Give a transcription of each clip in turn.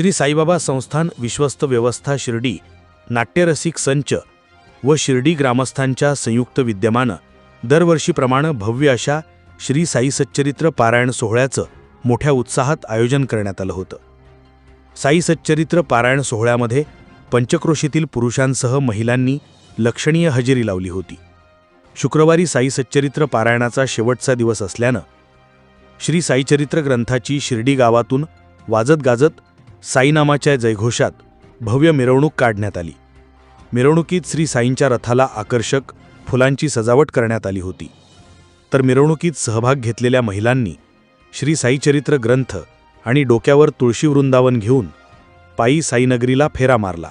श्री साईबाबा संस्थान विश्वस्त व्यवस्था शिर्डी नाट्यरसिक संच व शिर्डी ग्रामस्थांच्या संयुक्त विद्यमानं दरवर्षीप्रमाणे भव्य अशा श्री साई सच्चरित्र पारायण सोहळ्याचं मोठ्या उत्साहात आयोजन करण्यात आलं होतं. साई सच्चरित्र पारायण सोहळ्यामध्ये पंचक्रोशीतील पुरुषांसह महिलांनी लक्षणीय हजेरी लावली होती. शुक्रवारी साई सच्चरित्र पारायणाचा शेवटचा दिवस असल्यानं श्री साईचरित्र ग्रंथाची शिर्डी गावातून वाजत गाजत साईनामाच्या जयघोषात भव्य मिरवणूक काढण्यात आली. मिरवणुकीत श्री साईंच्या रथाला आकर्षक फुलांची सजावट करण्यात आली होती. तर मिरवणुकीत सहभाग घेतलेल्या महिलांनी श्री साईचरित्र ग्रंथ आणि डोक्यावर तुळशी वृंदावन घेऊन पायी साईनगरीला फेरा मारला.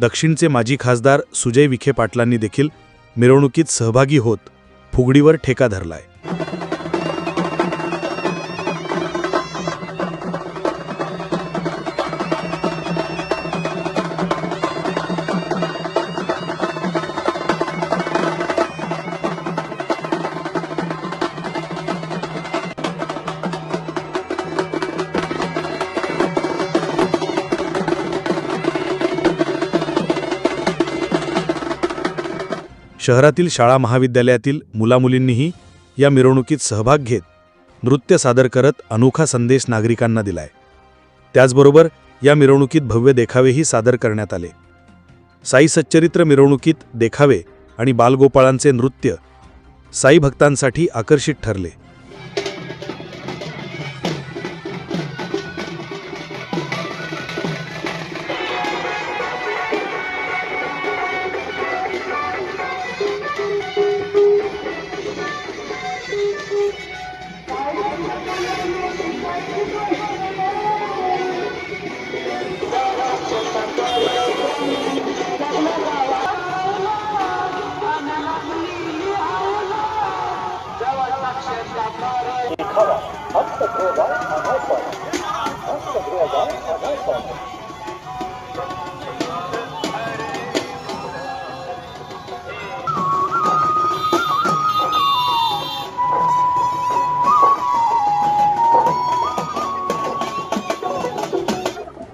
दक्षिणचे माजी खासदार सुजय विखे पाटलांनी देखील मिरवणुकीत सहभागी होत फुगडीवर ठेका धरलाय. शहरातील शाळा महाविद्यालयातील मुलामुलींनीही या मिरवणुकीत सहभाग घेत नृत्य सादर करत अनोखा संदेश नागरिकांना दिलाय. त्याचबरोबर या मिरवणुकीत भव्य देखावेही सादर करण्यात आले. साई सच्चरित्र मिरवणुकीत देखावे आणि बालगोपाळांचे नृत्य साई भक्तांसाठी आकर्षित ठरले.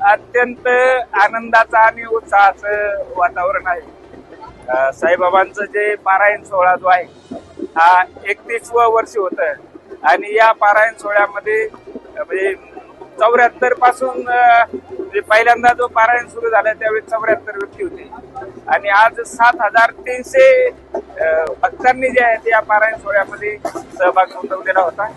अत्यंत आनंदाचं आणि उत्साहाचं वातावरण आहे. साईबाबांचं जे पारायण सोहळा जो आहे हा एकतीसवं वर्ष होतं. आणि या पारायण सोहळ्यामध्ये म्हणजे चौऱ्याहत्तरपासून म्हणजे पहिल्यांदा जो पारायण सुरू झाला त्यावेळी चौऱ्याहत्तर व्यक्ती होते. आणि आज सात हजार तीनशे भक्तांनी जे आहे ते या पारायण सोहळ्यामध्ये सहभाग नोंदवलेला होता.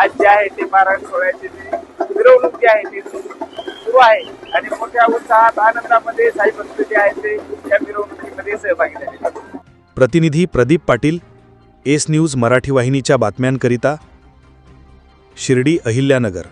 आज जे आहे ते पारायण सोहळ्याची जी मिरवणूक जी आहे ती सुरू आहे. आणि मोठ्या उत्साहात आनंदामध्ये साई भक्त जे आहे ते या मिरवणुकीमध्ये सहभागी झाले. प्रतिनिधी प्रदीप पाटील एस न्यूज मराठी वाहिनीच्या बातम्यांकरिता शिर्डी अहिल्यानगर.